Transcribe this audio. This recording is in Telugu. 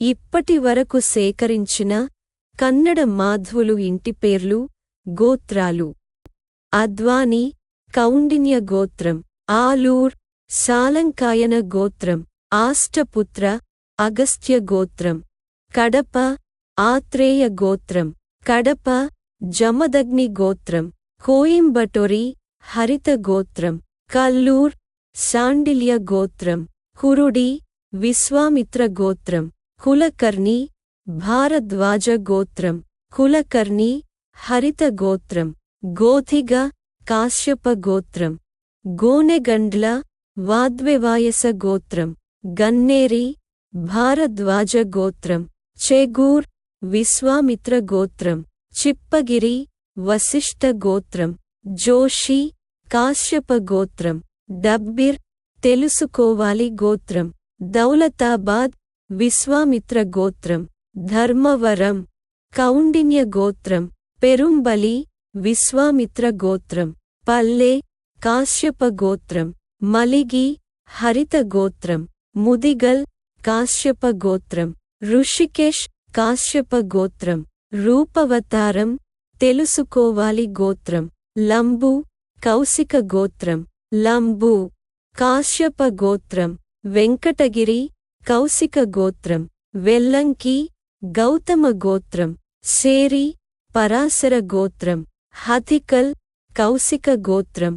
ఇప్పటి వరకు సేకరించిన కన్నడ మాధ్వులు ఇంటి పేర్లు గోత్రాలు. అద్వాని కౌండిన్య గోత్రం. ఆలూర్ సాలంకాయన గోత్రం. ఆష్టపుత్ర అగస్త్య గోత్రం. కడప ఆత్రేయ గోత్రం. కడప జమదగ్ని గోత్రం. కోయింబటోరి హరిత గోత్రం. కల్లూర్ శాండిల్య గోత్రం. కురుడి విశ్వామిత్ర గోత్రం. కులకర్ణి భారద్వాజ గోత్రం కులకర్ణి హరిత గోత్రం గోధిగ కాశ్యప గోత్రం గోనెగండ్ల వాద్వివాయస గోత్రం గన్నేరి భారద్వాజ గోత్రం చెగూర్ విశ్వామిత్ర గోత్రం చిప్పగిరి వశిష్ఠ గోత్రం జోషి కాశ్యప గోత్రం డబ్బిర్ తెలుసుకోవాలి గోత్రం. దౌలతాబాద్ విశ్వామిత్ర గోత్రం ధర్మవరం కౌండిన్య గోత్రం పెరుంబలి విశ్వామిత్ర గోత్రం పల్లె కాశ్యప గోత్రం మలిగి హరిత గోత్రం ముదిగల్ కాశ్యప గోత్రం ఋషికేష్ కాశ్యప గోత్రం రూపవతారం తెలుసుకోవాలి గోత్రం లంబు కౌశిక గోత్రం లంబు కాశ్యప గోత్రం వెంకటగిరి కౌశిక గోత్రం వెల్లంకి గౌతమ గోత్రం సేరి పరాశర గోత్రం హతికల్ కౌశిక గోత్రం.